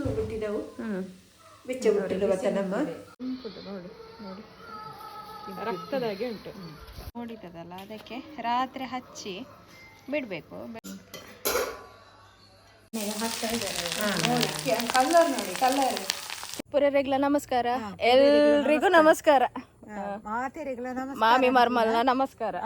ಸೂ ಬಿಟ್ಟಿದ್ದವು ಬೆಚ್ಚ ಮತ್ತೆ ನಮ್ಮ. ರಕ್ತದಾಗೆ ಉಂಟು. ನೋಡಿತದಲ್ಲ ಅದಕ್ಕೆ ರಾತ್ರಿ ಹಚ್ಚಿ ಬಿಡಬೇಕು. ಕಲ್ಲರ್ ನೋಡಿ ಕಲ್ಲರ್ ಪುರರೆಗ್ಲ ನಮಸ್ಕಾರ. ಎಲ್ರಿಗೂ ನಮಸ್ಕಾರ. ಮಾತೆರೆಗಳ ಮಾಮಿ ಮರ್ಮಲ್ನ ನಮಸ್ಕಾರ.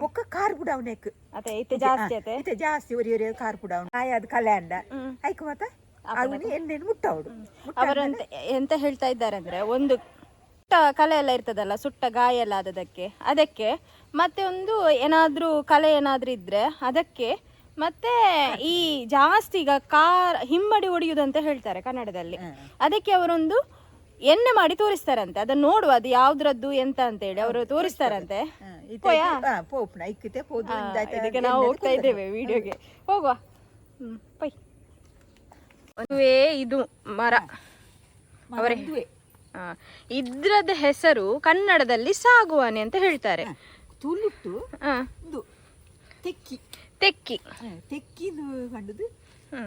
ಬೊಕ್ಕ ಕಾರ್ ಬುಡ ಅವನೆಕ್ ಅದೇ ಇತ್ತೆ ಜಾಸ್ತಿ ಅತೆ ಇತ್ತೆ ಜಾಸ್ತಿ ಒರಿ ಒರಿ ಕಾರ್ ಬುಡ ಅವನು ಆಯ ಅದು ಕಲೆ ಅಂಡ. ಐಕ್ ಮತ್ತ ಅವನು ಎಣ್ಣೆ ಮುಟ್ಟವಡು ಅವರಂತ ಎಂತ ಹೇಳ್ತಾ ಇದ್ದಾರೆ ಅಂದ್ರೆ ಒಂದು ಸುಟ್ಟ ಕಲೆ ಎಲ್ಲ ಇರ್ತದಲ್ಲ ಸುಟ್ಟ ಗಾಯ ಎಲ್ಲ ಆದದಕ್ಕೆ. ಅದಕ್ಕೆ ಮತ್ತೆ ಒಂದು ಏನಾದ್ರೂ ಕಲೆ ಏನಾದ್ರೂ ಇದ್ರೆ ಅದಕ್ಕೆ ಮತ್ತೆ ಈ ಜಾಸ್ತಿ ಈಗ ಕಾರ್ ಹಿಂಬಡಿ ಹೊಡೆಯುವುದು ಅಂತ ಹೇಳ್ತಾರೆ ಕನ್ನಡದಲ್ಲಿ. ಅದಕ್ಕೆ ಅವರೊಂದು ಎಣ್ಣೆ ಮಾಡಿ ತೋರಿಸ್ತಾರಂತೆ. ಅದನ್ನ ನೋಡುವ ಅದು ಯಾವ್ದ್ರದ್ದು ಎಂತ ಅಂತ ಹೇಳಿ ಅವರು ತೋರಿಸ್ತಾರಂತೆ. ಇದಕ್ಕೆ ನಾವು ಹೋಗ್ತಾ ಇದ್ದೇವೆ ವಿಡಿಯೋಗೆ. ಹೋಗುವ. ಹ್ಮ್ ಪೈ. ಒಂದುವೇ ಇದು ಮರ. ಅವರೇ. ಇದ್ರದ ಹೆಸರು ಕನ್ನಡದಲ್ಲಿ ಸಾಗುವಾನೆ ಅಂತ ಹೇಳ್ತಾರೆ. ತುಲಿಟ್ಟು ತೆಕ್ಕಿ. ತೆಕ್ಕಿ. ತೆಕ್ಕಿದು ಕಂಡುದು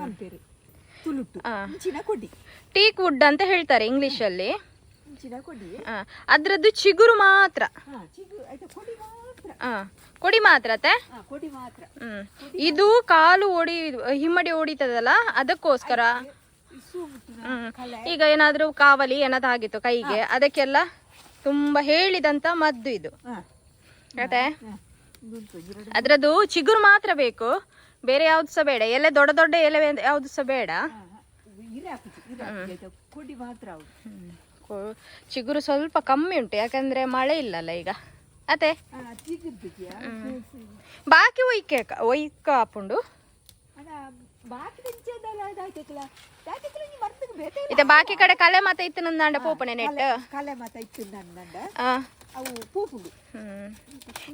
ಅಂಪೇರು ತುಳುಟ್ಟು ಮುಂಚಿನ ಕೊಡಿ. ಟೀಕ್ ವುಡ್ ಅಂತ ಹೇಳ್ತಾರೆ ಇಂಗ್ಲಿಷ್ ಅಲ್ಲಿ ಮುಂಚಿನ ಕೊಡಿ. ಅದ್ರದ್ದು ಚಿಗುರು ಮಾತ್ರ. ಹಾ ಚಿಗು ಆಯ್ತಾ ಕೊಡಿ ಮಾತ್ರ. ಕೊಡಿ ಮಾತ್ರ ಕೊಡಿ ಮಾತ್ರ. ಇದು ಕಾಲು ಓಡಿ ಹಿಮ್ಮಡಿ ಓಡಿತದಲ್ಲ ಅದಕ್ಕೋಸ್ಕರ? ಈಗ ಏನಾದ್ರೂ ಕಾವಲಿ ಏನಾದ್ರು ಆಗಿತ್ತು ಕೈಗೆ ಅದಕ್ಕೆಲ್ಲ ತುಂಬಾ ಹೇಳಿದಂತ ಮದ್ದು ಇದು. ಹಾ. ಅದ್ರದ್ದು ಚಿಗುರು ಮಾತ್ರ ಬೇಕು. ಬೇರೆ ಯಾವ್ದು ಸಹ ಬೇಡ. ಎಲೆ ದೊಡ್ಡ ದೊಡ್ಡ ಎಲೆ ಯಾವ್ದು ಸಹ ಬೇಡ. ಚಿಗುರು ಸ್ವಲ್ಪ ಕಮ್ಮಿ ಉಂಟು. ಯಾಕಂದ್ರೆ ಮಳೆ ಇಲ್ಲಲ್ಲ ಈಗ. ಚಿಗುರ್ದಿದ್ಯಾ? ಬಾಕಿ ಒಯ್ಕೆ ಒಯ್ಕ ಹಾಪುಂಡು. ಕಲೆ ಮಾತ ಇತ್ತು ನಂದಾಂಡ ಪೋಪನೆ ನೆಟ್ ಕಲೆ ಮಾತ ಇತ್ತು ನಂದಂಡ ಆ ಅವು ಪೂಪುಂಡು. ಹ್ಮ್.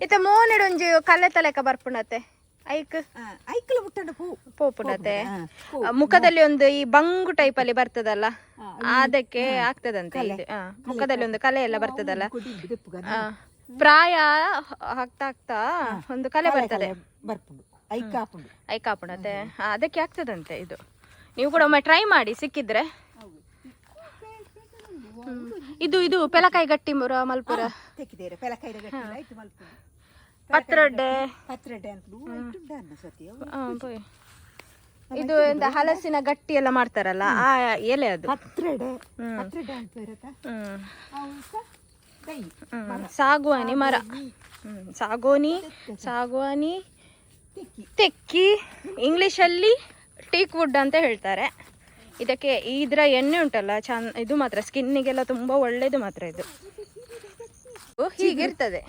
ಇತ್ತೆ ಮೋನೆಡೊಂಜಿ ಕಲೆ ತಲೆಕ ಬರ್ಪುಣತೆ. ಐಕ್. ಹಾ ಮುಟ್ಟಂಡ ಪೂ ಪೋಪುಣತೆ. ಮುಖದಲ್ಲಿ ಒಂದು ಈ ಬಂಗು ಟೈಪ್ ಅಲ್ಲಿ ಬರ್ತದಲ್ಲ? ಅದಕ್ಕೆ ಆಗ್ತದಂತೆ ಮುಖದಲ್ಲಿ ಒಂದು ಕಲೆ ಎಲ್ಲ ಬರ್ತದಲ್ಲ? ಪ್ರಾಯ ಆಗ್ತಾ ಆಗ್ತಾ ಒಂದು ಕಲೆ ಬರ್ತದೆ. ಬರ್ಪುಂಡು. ಐಕ ಹಾಪುಂಡು ಐಕಾಪುಣತೆ ಅದಕ್ಕೆ ಆಗ್ತದಂತೆ ಇದು. ನೀವು ಕೂಡ ಒಮ್ಮೆ ಟ್ರೈ ಮಾಡಿ ಸಿಕ್ಕಿದ್ರೆ. ಇದು ಇದು ಪೆಲಕಾಯಿ ಗಟ್ಟಿ ಮರ ಮಲ್ಪುರ. ಪತ್ರೊಡ್ಡೆ. ಇದು ಎಂತ ಹಲಸಿನ ಗಟ್ಟಿ ಎಲ್ಲ ಮಾಡ್ತಾರಲ್ಲ ಆ ಎಲೆ ಅದು. ಸಾಗುವಾನಿ ಮರ. ಸಾಗುವಾನಿ. ಸಾಗೋನಿ ಸಾಗುವಾನಿ ತೆಕ್ಕಿ ಇಂಗ್ಲೀಷಲ್ಲಿ ಟೀಕ್ ವುಡ್ ಅಂತ ಹೇಳ್ತಾರೆ. ಇದಕ್ಕೆ ಇದರ ಎಣ್ಣೆ ಉಂಟಲ್ಲ ಚಂದ ಇದು ಮಾತ್ರ ಸ್ಕಿನ್ನಿಗೆಲ್ಲ ತುಂಬ ಒಳ್ಳೇದು ಮಾತ್ರ ಇದು. ಹೀಗಿರ್ತದೆ.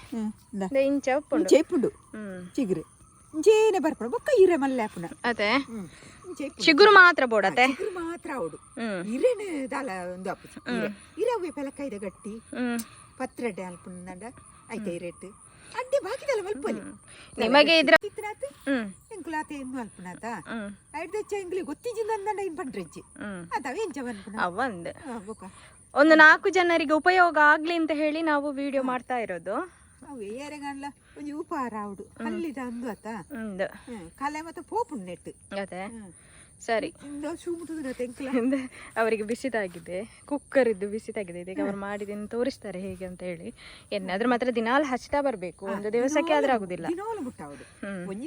ಇಂಚ ಉಪ್ಪುಂಡು ಚೇಪುಂಡು ಚಿಗುರು. ಇಂಚೇನೆ ಬರ್ಪಡು ಬೊಕ್ಕ ಇರೆ ಮಲ್ಲೆ ಹಾಪುನ ಅದೇ. ಚಿಗುರು ಮಾತ್ರ ಬೋಡತ್ತೆ ಮಾತ್ರ ಅವಡು ಇರೇನೆ ದಾಲ ಒಂದು ಅಪ್ಪು ಇರೆ ಇರೆ ಅವು ಪೆಲಕೈದ ಗಟ್ಟಿ. ಹ್ಮ್. ಪತ್ರಡೆ ಅಲ್ಪುಂಡ ಐತೆ ಇರೇಟ್ ಅಡ್ಡೆ ಬಾಕಿದಲ್ಲ ಮಲ್ಪಲಿ ನಿಮಗೆ ಇದ್ರ ಚಿತ್ರಾತಿ ಎಂಕುಲಾತೆ ಎಂದು ಅಲ್ಪುನಾತ ಹ್ಮ್. ಚೆಂಗ್ಲಿ ಗೊತ್ತಿಜಿಂದ ಅಂದಂಡ ಇನ್ ಪಂಡ್ರೆಜ್ಜಿ ಅದಾವ ಎಂಚ ಅನ್ಪುನ ಅವಂದ ಒಂದು. ನಾಲ್ಕು ಜನರಿಗೆ ಉಪಯೋಗ ಆಗ್ಲಿ ಅಂತ ಹೇಳಿ ನಾವು ವಿಡಿಯೋ ಮಾಡ್ತಾ ಇರೋದು. ಅವು ಏರೆಗನ್ಲ ಒಂಜಿ ಉಪಹಾರ ಅವಡು ಅಲ್ಲಿದ ಅಂದು ಆತ ಕಲೆ ಮತ್ತೆ ಪೋಪುಣ್ಣೆಟ್ಟು. ಅದೇ. ಸರಿ. ಅಂದ್ರೆ ಅವರಿಗೆ ಬಿಸಿದಾಗಿದೆ ಕುಕ್ಕರ್ ಇದ್ದು ಬಿಸಿದಾಗಿದೆ ಇದೀಗ ಅವ್ರು ಮಾಡಿದನ್ನು ತೋರಿಸ್ತಾರೆ ಹೇಗೆ ಅಂತ ಹೇಳಿ. ಎಣ್ಣೆ ಅದ್ರ ಮಾತ್ರ ದಿನಾಲು ಹಚ್ತಾ ಬರಬೇಕು. ಒಂದು ದಿವಸಕ್ಕೆ ಆದ್ರೆ ಆಗುದಿಲ್ಲ.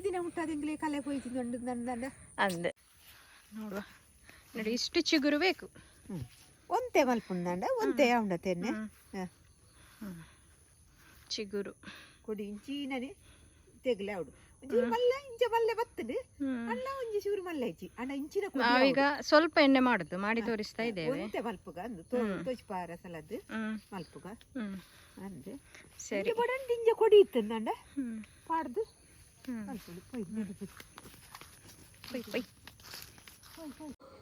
ದಿನ ಮುಟ್ಟಾದೆಂಗ್ಲೆ ಕಲೆ ಅಂದೆ ನೋಡುವ. ನೋಡಿ ಇಷ್ಟು ಚಿಗುರು ಬೇಕು. ಒಂದೇ ಒಂತೆ ಒಂದೇ ಅವನ ತೆನ್ನೆ ಚಿಗುರು. ಕೊಡಿ ಇಂಚಿನೇ ತೆಗ್ಲೆ ಅವಡು ಮಲ್ಲ ಇಂಚ ಮಲ್ಲೆ ಬತ್ತದು. ಅಣ್ಣ ಒಂಜಿ ಚೂರು ಮಲ್ಲ ಇಚ್ಚಿ ಅಣ್ಣ ಇಂಚಿನ ನಾವೀಗ ಸ್ವಲ್ಪ ಎಣ್ಣೆ ಮಾಡುದು ಮಾಡಿ ತೋರಿಸ್ತಾ ಇದ್ದೇವೆ. ಒಂತೆ ಮಲ್ಪುಗ ಅಂದು ತೋಚ್ಪಾರ ಸಲದ್ದು ಮಲ್ಪುಗ. ಅಂದೆ. ಸರಿ. ಬಡಂಡಿ ಇಂಜ ಕೊಡಿ ಇತ್ತಂದಂಡ ಅಣ್ಣ ಪಾಡ್ದು.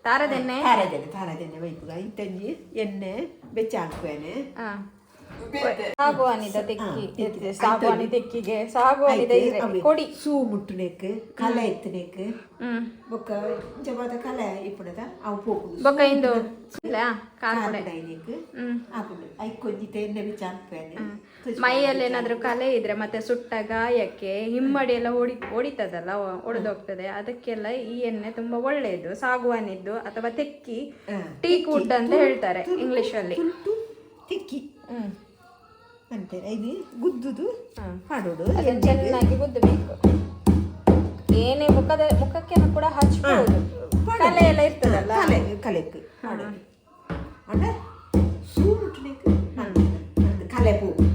ತಾರದೆಣ್ಣೆ. ತಾರದೆಣ್ಣೆ ತಾರದೆಣ್ಣೆ ವೈಪುಗ. ಇಂತಂಜಿ ಎಣ್ಣೆ ಬೆಚ್ಚ ಹಾಕ್ಬೇನೆ ಸೂ ಮುಟ್ಟುನೆಕ್ ಕಲೆ ಐ ಕೊಂಜಿತೆ ಮೈಯಲ್ಲಿ ಏನಾದ್ರೂ ಇದ್ರೆ ಮತ್ತೆ ಸುಟ್ಟ ಗಾಯಕ್ಕೆ ಹಿಮ್ಮಡಿ ಎಲ್ಲ ಹೊಡಿ ಹೊಡಿತದಲ್ಲ ಹೊಡೆದೋಗ್ತದೆ ಅದಕ್ಕೆಲ್ಲ ಈ ಎಣ್ಣೆ ತುಂಬಾ ಒಳ್ಳೆಯದು. ಸಾಗುವಾನಿದ್ದು ಅಥವಾ ತೆಕ್ಕಿ ಟೀ ಕುಡ್ ಅಂತ ಹೇಳ್ತಾರೆ ಇಂಗ್ಲಿಷ್ ಅಲ್ಲಿ. ಹ್ಮ್. ಅಂತೇಳಿ ಇದು ಗುದ್ದುದು ಮಾಡೋದು ಚೆನ್ನಾಗಿ ಗುದ್ದಬೇಕು. ಏನೇ ಮುಖದ ಮುಖಕ್ಕೆ ಕೂಡ ಹಚ್ಬೋದು. ಕಲೆ ಎಲ್ಲ ಇರ್ತದಲ್ಲ? ಕಲೆ ಕಲೆಕ್ ಮಾಡೋದು ಅಣ್ಣ ಸೂ ಮುಟ್ಟನೆಕ್ ಕಲೆ ಪೋಪುಡು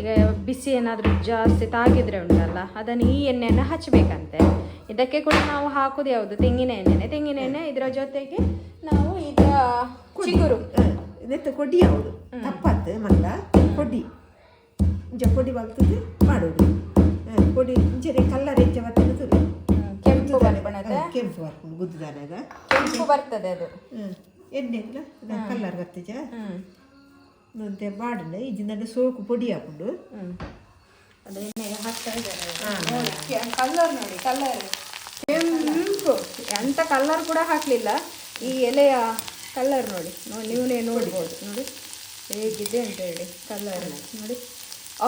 ಈಗ ಬಿಸಿ ಏನಾದರೂ ಜಾಸ್ತಿ ತಾಗಿದ್ರೆ ಉಂಟಲ್ಲ ಅದನ್ನು ಈ ಎಣ್ಣೆಯನ್ನು ಹಚ್ಚಬೇಕಂತೆ ಇದಕ್ಕೆ ಕೂಡ ನಾವು ಹಾಕೋದು ಯಾವುದು? ತೆಂಗಿನ ಎಣ್ಣೆನೆ. ತೆಂಗಿನ ಎಣ್ಣೆ ಇದರ ಜೊತೆಗೆ ನಾವು ಈಗ ಚಿಗುರು. ನೆತ್ತ ಕೊಡಿ ಯಾವುದು? ತಪ್ಪತ್ತೆ ಮಲ್ಲ ಕೊಡಿ ಇಂಚ ಪೊಡಿ ಬಗ್ತದೆ ಮಾಡೋದು. ಪೊಡಿ ಇಂಚನೆ ಕಲ್ಲರ್ ಇಂಜ ಬರ್ತದೆ ತುರಿ ಕೆಂಪು ಬರ್ಪಣದ ಕೆಂಪು ಬರ್ಕೊಂಡು ಗುದ್ದದಾನಾಗ ಕೆಂಪು ಬರ್ತದೆ ಅದು. ಎಣ್ಣೆ ಕಲ್ಲರ್ ಬರ್ತಜ ಮತ್ತೆ ಬಾಡನೆ ಇಜಿಂದ ಸೋಕು ಪೊಡಿ ಹಾಕೊಂಡು. ಅದು ಎಣ್ಣೆಗೆ ಹಾಕ್ತಾ ಇದ್ದಾರೆ ಕಲ್ಲರ್ ನೋಡಿ ಕಲ್ಲರ್. ಕೆಂಪು. ಎಂಥ ಕಲ್ಲರ್ ಕೂಡ ಹಾಕಲಿಲ್ಲ. ಈ ಎಲೆಯ ಕಲ್ಲರ್ ನೋಡಿ. ನೋಡಿ ನೀವೇ ನೋಡ್ಬೋದು. ನೋಡಿ. ಹೇಗಿದೆ ಅಂತ ಹೇಳಿ ಕಲರ್ ನೋಡಿ.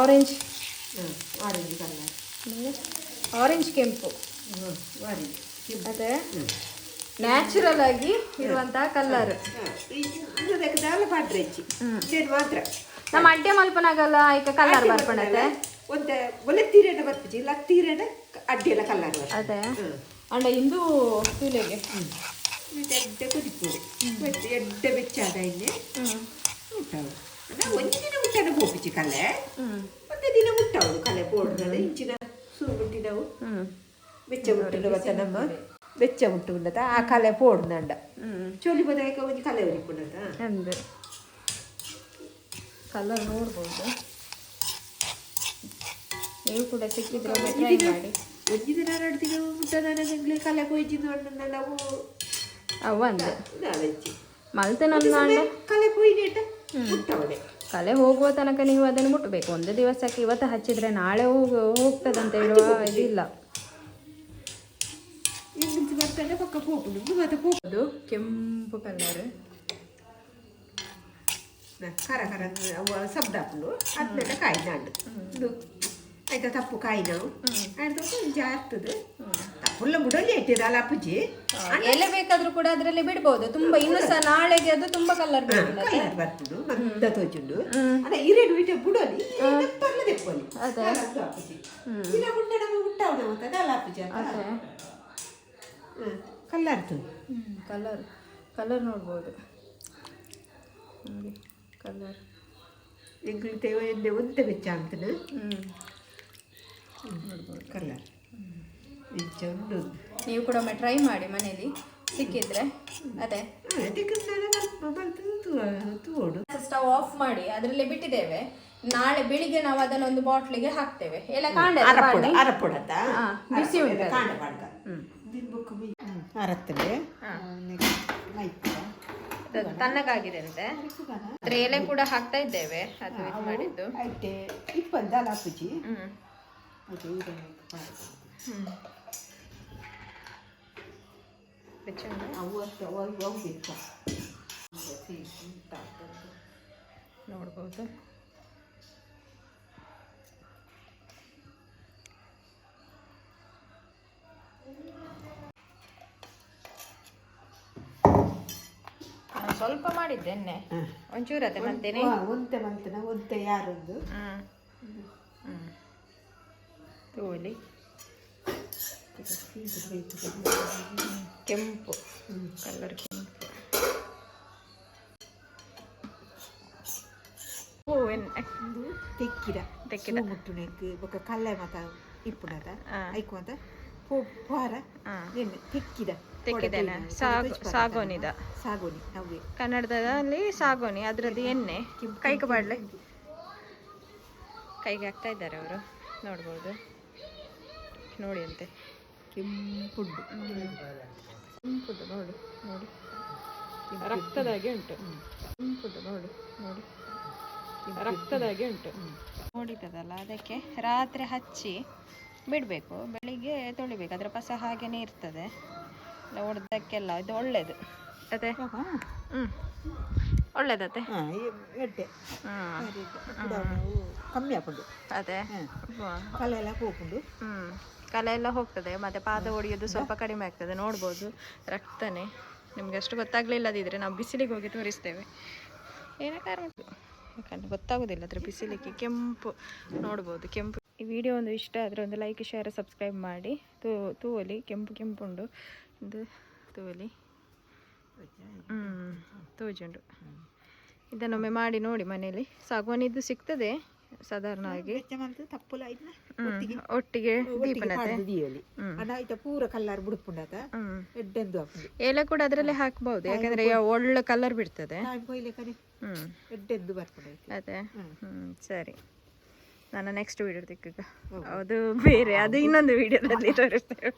ಆರೆಂಜ್ ಆರೆಂಜ್ ಕಲರ್ ಆರೆಂಜ್ ಕೆಂಪು. ಅದೇ. ನ್ಯಾಚುರಲ್ ಆಗಿ ಇರುವಂತಹ ಕಲರ್ ಮಾತ್ರ. ನಮ್ಮ ಅಡ್ಡೆ ಮಲ್ಪನಾಗಲ್ಲ ಈಗ ಕಲರ್ ಬರ್ಪಣತೆ. ಒಂದ ಒಲೆ ತೀರೆನ ಬರ್ಪಿಜಿ ಇಲ್ಲ ತೀರೆನ ಅಡ್ಡಿಯೆಲ್ಲ ಎಲ್ಲ ಕಲರ್ ಅದೇ. ಅಂಡ ಇಂದು ತೂಲೆಗೆ ಎಡ್ಡೆ ಕುದಿಪುರಿ ಎಡ್ಡೆ ಬೆಚ್ಚಾದ ಇಲ್ಲಿ ಮುಟ್ಟವು ಅಂದ್ರೆ ಒಂದು ದಿನ ಮುಟ್ಟನ ಹೋಪಿಚಿ ಕಲೆ ಹ್ಮ್ ಒಂದು ದಿನ ಮುಟ್ಟವು ಕಲೆ ಪೋಡ್ದಲ್ಲ ಇಂಚಿನ ಸೂ ಮುಟ್ಟಿನವು ಹ್ಮ್ ಬೆಚ್ಚ ಮುಟ್ಟಿನ ಮತ್ತೆ ನಮ್ಮ ಬೆಚ್ಚ ಮುಟ್ಟು ಉಂಡತ ಆ ಕಲೆ ಪೋಡ್ನಂಡ ಹ್ಮ್ ಚೋಲಿ ಬದಾಯಕ ಒಂಜಿ ಕಲೆ ಉರಿಪುಂಡತ ಅಂದೆ ಕಲರ್ ನೋಡ್ಬೋದು ನೀವು ಕೂಡ ಸಿಕ್ಕಿದ್ರೆ ಒಮ್ಮೆ ಟ್ರೈ ಮಾಡಿ ಒಂಜಿ ದಿನ ಎರಡು ದಿನ ಮುಟ್ಟದ ನಂಗೆ ಕಲೆ ಕೊಯ್ಜಿ ನೋಡ್ನ ನಾವು ಅವ ಅಂದೆ ನಾವೆಚ್ಚಿ ಮಲ್ತೆ ನನ್ನ ಅಂಡ ಕಲೆ ಕೊಯ್ನೇಟ ಮುಟ್ಟವಳೆ ಕಲೆ ಹೋಗುವ ತನಕ ನೀವು ಅದನ್ನು ಮುಟ್ಟಬೇಕು. ಒಂದು ದಿವಸಕ್ಕೆ ಇವತ್ತು ಹಚ್ಚಿದ್ರೆ ನಾಳೆ ಹೋಗಿ ಹೋಗ್ತದಂತ ಹೇಳುವ ಇದಿಲ್ಲ. ಅದು ಕೆಂಪು ಕಲರ್. ಕರ ಕರ ಹಾಕೊಂಡು ಅದನ್ನೆಲ್ಲ ಕಾಯಿ ನಾಡು ಇದು ಆಯ್ತಾ ತಪ್ಪು ಕಾಯಿ ನಾವು ಆಯ್ತು ಇಂಚ ಆಗ್ತದೆ. ತಪ್ಪುಲ್ಲ ಬಿಡೋಲಿ ಇಟ್ಟಿರಲ್ಲ ಅಪ್ಪುಜಿ? ಎಲೆ ಬೇಕಾದ್ರೂ ಕೂಡ ಅದರಲ್ಲಿ ಬಿಡ್ಬೋದು. ತುಂಬಾ ಇನ್ನು ಸಹ ನಾಳೆಗೆ ಅದು ತುಂಬಾ ಕಲರ್ ಬರ್ತದೆ ಕಲರ್ ಬರ್ತಿಡು ಮಂದ ತೋಚುಂಡು ಅದ ಇರೇಡು ಬಿಟ್ಟು ಬುಡಲಿ ತಪ್ಪಲ್ಲ ತೆಪ್ಪಲಿ ಅದೇ. ನಮ್ಮ ಅಪ್ಪುಜಿ. ಅಂತ? ಕಲ್ಲರ್ತು ಕಲರ್ ಕಲರ್ ನೋಡ್ಬೋದು. ನೋಡಿ ಕಲರ್ ಎಂಗ್ಳು ತೇವ ಒಂದೇ ಬೆಚ್ಚ ಅಂತ ಹ್ಮ್. ಕಲ್ಲರ್ ಇದು ನೀವು ಕೂಡ ಒಮ್ಮೆ ಟ್ರೈ ಮಾಡಿ ಮನೇಲಿ. ಸಿಕ್ಕಿದ್ರೆ ಅದೇ. ಸ್ಟವ್ ಆಫ್ ಮಾಡಿ ಅದರಲ್ಲಿ ಬಿಟ್ಟಿದ್ದೇವೆ. ನಾಳೆ ಬೆಳಿಗ್ಗೆ ನಾವು ಅದನ್ನೊಂದು ಬಾಟ್ಲಿಗೆ ಹಾಕ್ತೇವೆ. ಎಲ್ಲ ಕಾಂಡ ಬಿಸಿ ಉಂಟು ತಣ್ಣಗಾಗಿದೆ ಅಂತೆ ಎಲೆ ಕೂಡ ಹಾಕ್ತಾ ಇದ್ದೇವೆ. ಅದು ಮಾಡಿದ್ದು. ಇಪ್ಪತ್ತು ಹ್ಮ್. ಅದು ಬೆಚ್ಚುಂಡ ಅವು ಅಷ್ಟು ಅವು ಅವು ಬೆಚ್ಚ ನೋಡ್ಬೋದು. ಸ್ವಲ್ಪ ಮಾಡಿದ್ದೆ ಎಣ್ಣೆ. ಒಂಚೂರು ಅದೇ ಮತ್ತೇನೆ ಒಂತೆ ಮಂತನ ಒಂತೆ ಯಾರೊಂದು ಹ್ಮ್. ಹ್ಮ್. ತೋಲಿ. ಕೆಂಪು. ಕಲರ್ ಕೆಂಪು. ತೆಕ್ಕಿರ ತೆಕ್ಕಿದ. ಮುಟ್ಟುಣಕ್ಕೆ ಬೊಕ್ಕ ಕಲ್ಲೆ ಮತ ಇಪ್ಪುಡದ ಆ. ಐಕು ಅಂತ ಪೋ ಪಾರ ಆ. ಎಣ್ಣೆ ತೆಕ್ಕಿದ? ತೆಕ್ಕಿದೆನ ಸಾಗು ಸಾಗೋನಿದ ಸಾಗೋನಿ ಕನ್ನಡದ ಕನ್ನಡದಲ್ಲಿ ಸಾಗೋನಿ ಅದರದ್ದು ಎಣ್ಣೆ. ಕೈಗೆ ಬಾಡ್ಲೆ. ಕೈಗೆ ಹಾಕ್ತಾ ಇದ್ದಾರೆ ಅವರು. ನೋಡ್ಬೋದು. ನೋಡಿ ಅಂತೆ. ಕೆಂಪುಡ್ಡು. ಕೆಂಪುಡ್ಡು ನೋಡಿ ನೋಡಿ. ರಕ್ತದಾಗೆ ಉಂಟು. ಕೆಂಪುಡ್ಡು ನೋಡಿ ನೋಡಿ. ರಕ್ತದಾಗೆ ಉಂಟು. ನೋಡಿದ್ದದಲ್ಲ ಅದಕ್ಕೆ ರಾತ್ರಿ ಹಚ್ಚಿ ಬಿಡಬೇಕು. ಬೆಳಿಗ್ಗೆ ತೊಳಿಬೇಕು ಅದರ ಪಸ ಹಾಗೇನೆ ಇರ್ತದೆ ಒಡ್ದಕ್ಕೆಲ್ಲ ಇದು ಒಳ್ಳೆಯದು ಅದೇ. ಹ್ಞೂ ಒಳ್ಳೇದತ್ತೆ ಹಾಂ ಎಡ್ಡೆ. ಹ್ಞೂ ಕಮ್ಮಿ ಹಾಕೊಂಡು. ಅದೇ. ಕಲೆ ಎಲ್ಲ ಹೋಗ್ಕೊಂಡು ಹ್ಮ್. ಕಲೆ ಎಲ್ಲ ಹೋಗ್ತದೆ ಮತ್ತೆ ಪಾದ ಒಡೆಯೋದು ಸ್ವಲ್ಪ ಕಡಿಮೆ ಆಗ್ತದೆ ನೋಡ್ಬೋದು. ರಕ್ತನೇ. ನಿಮ್ಗೆ ಅಷ್ಟು ಗೊತ್ತಾಗ್ಲಿಲ್ಲದಿದ್ರೆ ನಾವು ಬಿಸಿಲಿಗೆ ಹೋಗಿ ತೋರಿಸ್ತೇವೆ. ಏನೇ ಕಾರಣ ಯಾಕಂದ್ರೆ ಗೊತ್ತಾಗೋದಿಲ್ಲ ಅದ್ರ ಬಿಸಿಲಿಗೆ. ಕೆಂಪು ನೋಡ್ಬೋದು ಕೆಂಪು. ಈ ವಿಡಿಯೋ ಒಂದು ಇಷ್ಟ ಆದರೆ ಒಂದು ಲೈಕ್ ಶೇರ್ ಸಬ್ಸ್ಕ್ರೈಬ್ ಮಾಡಿ. ತೂ ತೂವಲಿ ಕೆಂಪು ಕೆಂಪುಂಡು. ಇದು ತೂವಲಿ ಹ್ಞೂ ತೂಜುಂಡು ಇದನ್ನೊಮ್ಮೆ ಮಾಡಿ ನೋಡಿ ಮನೇಲಿ. ಸಾಗುವಾನಿದ್ದು ಸಿಗ್ತದೆ ಸಾಧಾರಣವಾಗಿ. ಒಟ್ಟಿಗೆ? ಪೂರ ಕಲ್ಲರ್ ಬುಡುಪುಂಡತ ಎಲೆ ಕೂಡ ಅದರಲ್ಲಿ ಹಾಕಬಹುದು ಯಾಕಂದ್ರೆ ಒಳ್ಳೆ ಕಲರ್ ಬಿಡ್ತದೆ. ಅದೇ. ಸರಿ. ನಾನು ನೆಕ್ಸ್ಟ್ ವಿಡಿಯೋ ತಿಕ್ಕ ಅದು ಬೇರೆ ಅದು ಇನ್ನೊಂದು ವಿಡಿಯೋದಲ್ಲಿ ತೋರಿಸ್ತೇವೆ.